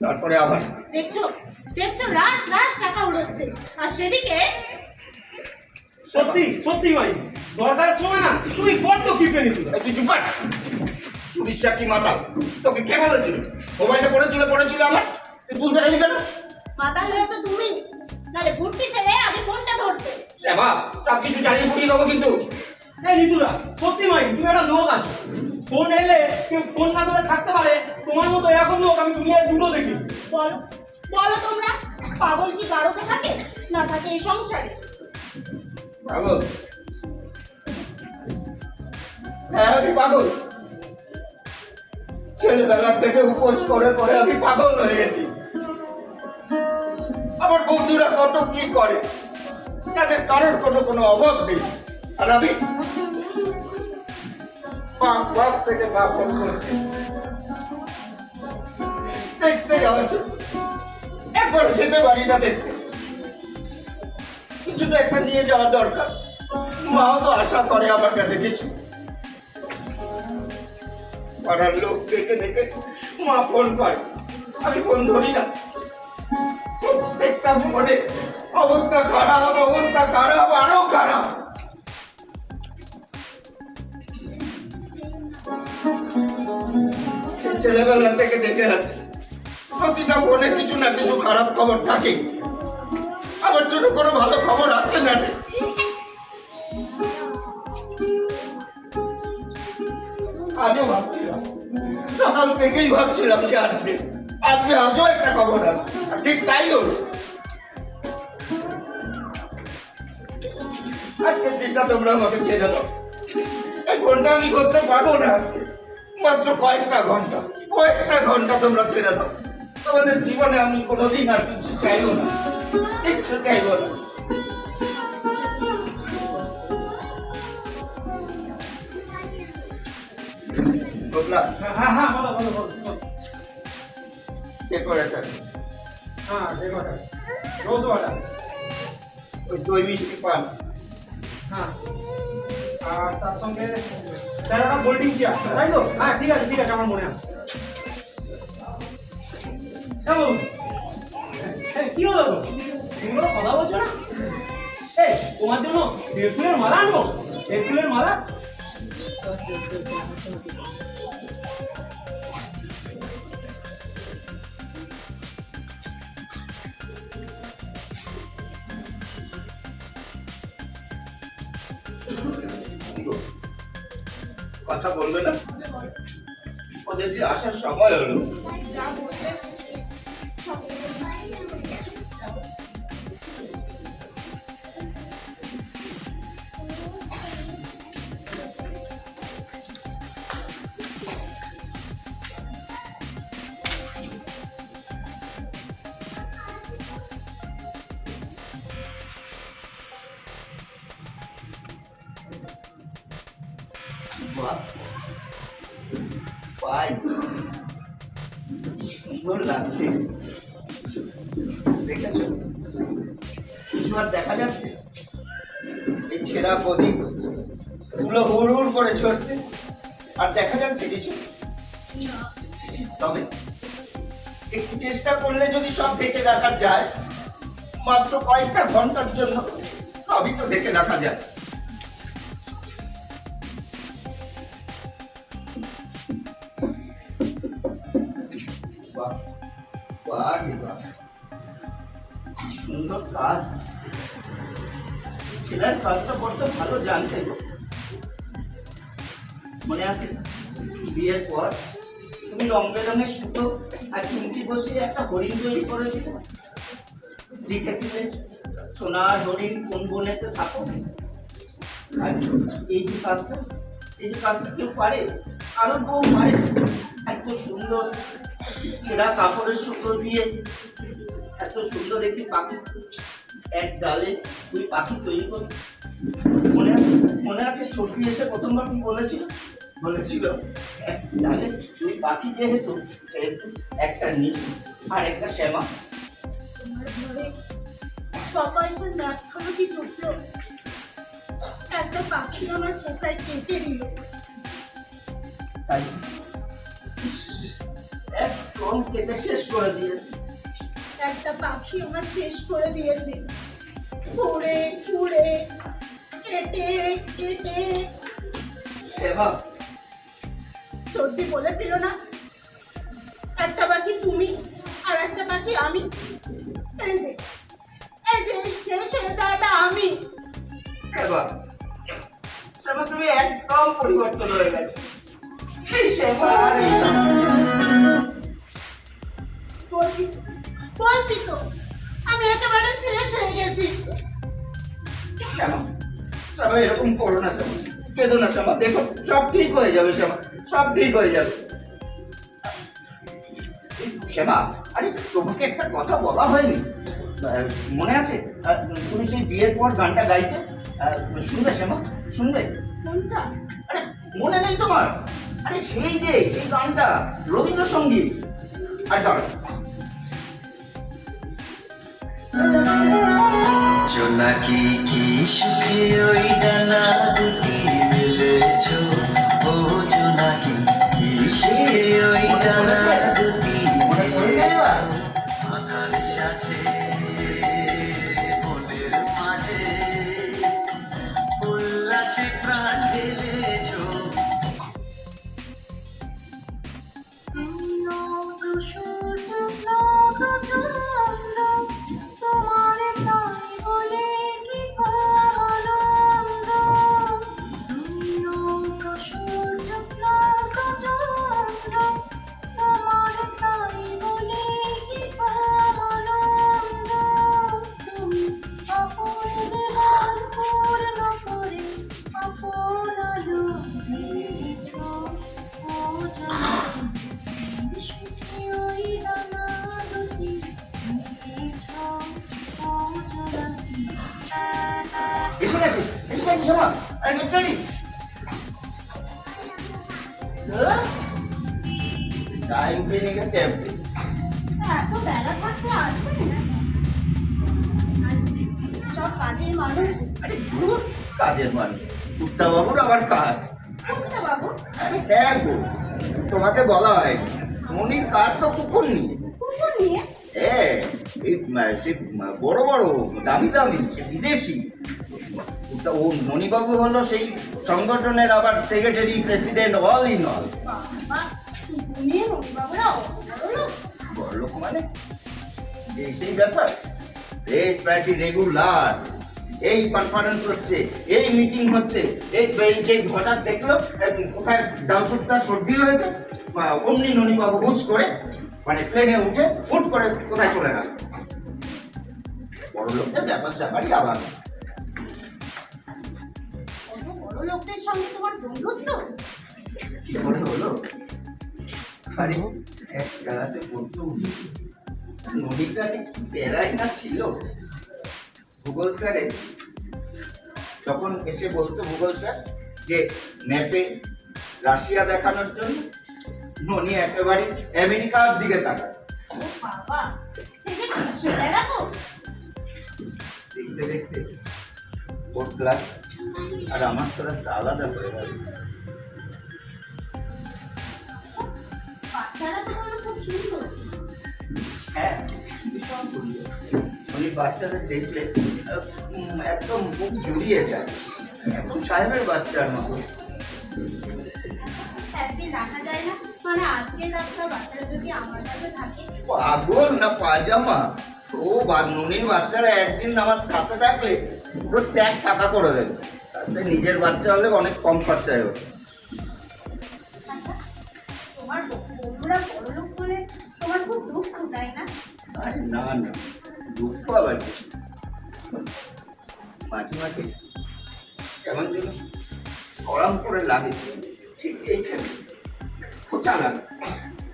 তারপরে আবার দেখছ? দেখছ? রাশ রাশ টাকা উড়োচ্ছে। আর সেদিকে সত্যি সত্যি ভাই দরকারের সময় না তুমি বড্ড কিপে নিতে এই তুই চুপ কর। চুরির চাকরি মাথা তোকে কে বলেছিল মোবাইলটা পড়েছিল পড়েছিল আমার? তুই তুলতে গেলি কেন? মাতাল হয়েছো তুমি? নালে ভর্তি ছেড়ে আগে ফোনটা ধরতে। শ্যামা সব কিছু জ্বালিয়ে পুড়িয়ে দেবো কিন্তু। এই নিতুরা সত্যি ভাই তুমি একটা লোক আছো। ফোন এলে কেউ ফোন না ধরে থাকতে পারে তোমার মতো এরকম লোক আমি দুনিয়ায় দুটো দেখি। বলো বলো তোমরা পাগল কি থাকে? না থাকে এই সংসারে। পাগল? হ্যাঁ আমি পাগল। ছেলেবেলা থেকে উপোস করে করে আমি পাগল হয়ে গেছি। আমার বন্ধুরা কত কি করে? তাদের কারোর কোনো কোনো অভাব নেই। আর আমি বাপ বাপ থেকে করে। আমার কাছে কিছু। পাড়ার লোক দেখে দেখে মা ফোন করে। আমি ফোন ধরি না। প্রত্যেকটা ফোনে অবস্থা খারাপ অবস্থা খারাপ, আরও ছেলেবেলা থেকে দেখে আসি। প্রতিটা ফোনে কিছু না কিছু খারাপ খবর থাকে। আমার জন্য কোনো ভালো খবর আসছে না রে। আজও ভাবছিলাম। সকাল থেকেই ভাবছিলাম যে আসবে। আসবে আজও একটা খবর আর ঠিক তাই হলো। আজকের দিনটা তোমরা আমাকে ছেড়ে দাও। এই ফোনটা আমি করতে পারব না আজকে। মাত্র কয়েকটা ঘণ্টা। কয়েকটা ঘণ্টা তোমরা ছেড়ে দাও। তোমাদের জীবনে আমি কোনোদিন আর কিছু চাইব না। কিচ্ছু চাইব না। হ্যাঁ হ্যাঁ হ্যাঁ দই মিষ্টি পান। হ্যাঁ। আর তার সঙ্গে তেরোটা গোল্ডিং চেয়ার তাই তো? হ্যাঁ ঠিক আছে ঠিক আছে আমার মনে আছে। কি হলো? গো? তুমি কোনো কথা বলছো না? এই তোমার জন্য মালা আনব। মালা? কথা বলবে না? ওদের যে আসার সময় হলো। পাই। সুন্দর লাগছে। দেখেছ? কিছু আর দেখা যাচ্ছে? এই ছেঁড়া প্রদীপ। গুলো হুড় হুড় করে ঝরছে। আর দেখা যাচ্ছে কিছু? তবে একটু চেষ্টা করলে যদি সব ঢেকে রাখা যায়, মাত্র কয়েকটা ঘণ্টার জন্য সবই তো ঢেকে রাখা যায়। সুন্দর কাজ। ছেলের কাজটা করতে ভালো জানতে মনে আছে? বিয়ের পর তুমি রং বেরঙের সুতো আর চুমকি বসিয়ে একটা হরিণ তৈরি করেছিলে? লিখেছিলে, সোনার হরিণ কোন বনেতে থাকো? আর এই যে কাজটা, এই যে কাজটা কেউ পারে? আরও বউ পারে। এত সুন্দর ছেঁড়া কাপড়ের সুতো দিয়ে এত সুন্দর একটি পাখি। এক ডালে পাখি তৈরি করে মনে আছে? মনে আছে? ছোট্টি এসে প্রথমবার কি বলেছিল? বলেছিল পাখি যেহেতু সেহেতু একটা নীল আর একটা শ্যামা। কি একটা পাখি আমার কেটে তাই এক কেটে শেষ করে দিয়েছে। একটা পাখি আমার শেষ করে দিয়েছে। ঘুরে ঘুরে কেটে কেটে। সেবা। চর্দি বলেছিল না? একটা পাখি তুমি আর একটা পাখি আমি। এই যে এই যে শেষ হয়ে যাওয়াটা আমি। সেবা। সেবা তুমি একদম পরিবর্তন হয়ে গেছে। এই সেবা আর এই। বলছি বলছি আমি একেবারে শেষ হয়ে গেছি। শ্যামা শ্যামা এরকম করো না শ্যামা কেঁদো না শ্যামা দেখো সব ঠিক হয়ে যাবে শ্যামা সব ঠিক হয়ে যাবে। শ্যামা আরে তোমাকে একটা কথা বলা হয়নি। মনে আছে? তুমি সেই বিয়ের পর গানটা গাইতে শুনবে শ্যামা? শুনবে? কোনটা? আরে মনে নেই তোমার। আরে সেই যে সেই গানটা রবীন্দ্রসঙ্গীত। আর দাঁড়াও। জোনাকি কি সুখে ওই ডানা দুটি মিলেছ? এসে গেছে এসে গেছে শ্যামা আরে গেট রেডি টাইম ক্লিনিকের ট্যাব এত বেলা থাকতে আসবে সব কাজের মানুষ। আরে কাজের মানুষ। বাবুর আবার কাজ। বাবু আরে হ্যাঁ তোমাকে বলা হয়নি। মনির কাজ তো কুকুর নিয়ে। কুকুর নিয়ে? হ্যাঁ বড় বড় দামি দামি বিদেশি। ও মণিবাবু হলো সেই সংগঠনের আবার secretary president all in all বড়লোক মানে এই সেই ব্যাপার। Race party regular. এই কনফারেন্স হচ্ছে এই মিটিং হচ্ছে এই যে হঠাৎ দেখল কোথায় ডালপুরটা সর্দি হয়েছে আহ, অমনি ননীবাবু হুচ করে মানে প্লেনে উঠে হুট করে কোথায় চলে গেল। বড় লোকদের ব্যাপার স্যাপারই আলাদা। বড় সঙ্গে তোমার বন্ধুত্ব? কি করে হলো আরে এক জায়গাতে পড়তো নদীটা যে কি তেরাই না ছিল? ভূগোল স্যারে তখন এসে বলতো ভূগোল স্যার যে ম্যাপে রাশিয়া দেখানোর জন্য ননি একেবারে আমেরিকার দিকে তাকায়। দেখতে দেখতে ওর ক্লাস আর আমার ক্লাসটা আলাদা হয়ে গেল হ্যাঁ উনি বাচ্চাদের দেখলে একদম মুখ জুড়িয়ে যায়। একদম সাহেবের বাচ্চার মতো। মানে পাগল না পাজামা ও বা নুনির বাচ্চারা একদিন আমার সাথে থাকলে পুরো ট্যাগ টাকা করে দেবে। নিজের বাচ্চা হলে অনেক কম খরচায় হবে তোমার বন্ধুরা বড় লোক তোমার খুব দুঃখ তাই না? আরে না না। দুঃখ আবার? মাঝে মাঝে কেমন যেন গরম করে লাগে। ঠিক এইখানে। খোঁচা লাগে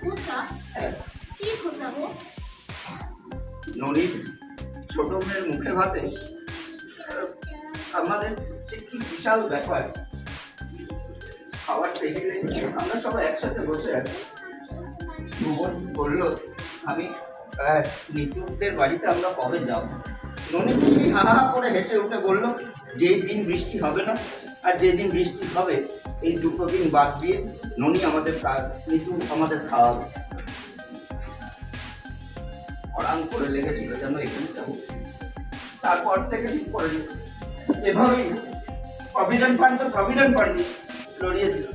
খোঁচা? হ্যাঁ। ননির ছোট মেয়ের মুখে ভাতে আমাদের কি বিশাল ব্যাপার খাবার টেবিলে আমরা সবাই একসাথে বসে আছি ভুবন বলল আমি নিতুদের বাড়িতে আমরা কবে যাব ননি সেই হা হা করে হেসে উঠে বলল যেই দিন বৃষ্টি হবে না আর যেদিন বৃষ্টি হবে এই দুটো দিন বাদ দিয়ে ননি আমাদের নিতু আমাদের খাওয়াবে অরাম করে লেগেছিল যেন এখানে যাব তারপর থেকে ঠিক করেনি এভাবেই প্রভিডেন্ট ফান্ড তো প্রভিডেন্ট ফান্ডই লড়িয়ে দিল